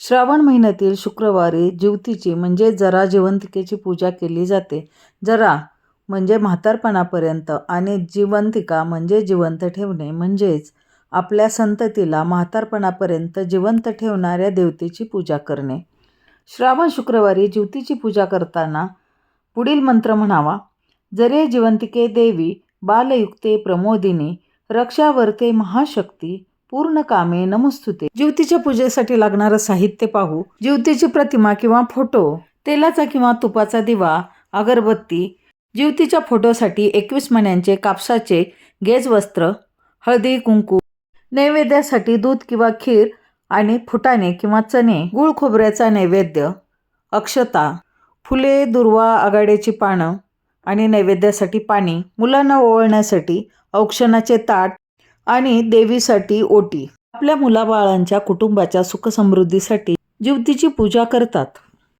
श्रावण महिन्यातील शुक्रवारी जिवतीची म्हणजे जरा जिवंतिकेची पूजा केली जाते. जरा म्हणजे म्हातारपणापर्यंत आणि जिवंतिका म्हणजे जिवंत ठेवणे म्हणजेच आपल्या संततीला म्हातारपणापर्यंत जिवंत ठेवणाऱ्या देवतेची पूजा करणे. श्रावण शुक्रवारी जिवतीची पूजा करताना पुढील मंत्र म्हणावा. जरे जिवंतिके देवी बालयुक्ते प्रमोदिनी रक्षावर्ते महाशक्ती पूर्ण कामे नमस्तुते. ज्योतीच्या पूजेसाठी लागणारं साहित्य पाहू ज्योतीची प्रतिमा किंवा फोटो तेलाचा किंवा तुपाचा दिवा अगरबत्ती ज्योतीच्या फोटोसाठी एकवीस महिन्यांचे कापसाचे गेज वस्त्र हळदी कुंकू नैवेद्यासाठी दूध किंवा खीर आणि फुटाणे किंवा चणे गुळ खोबऱ्याचा नैवेद्य अक्षता फुले दुर्वा आघाड्याची पानं आणि नैवेद्यासाठी पाणी मुलांना ओवळण्यासाठी औक्षणाचे ताट आणि देवीसाठी ओटी. आपल्या मुलाबाळांच्या कुटुंबाच्या सुखसमृद्धीसाठी जीवतीची पूजा करतात.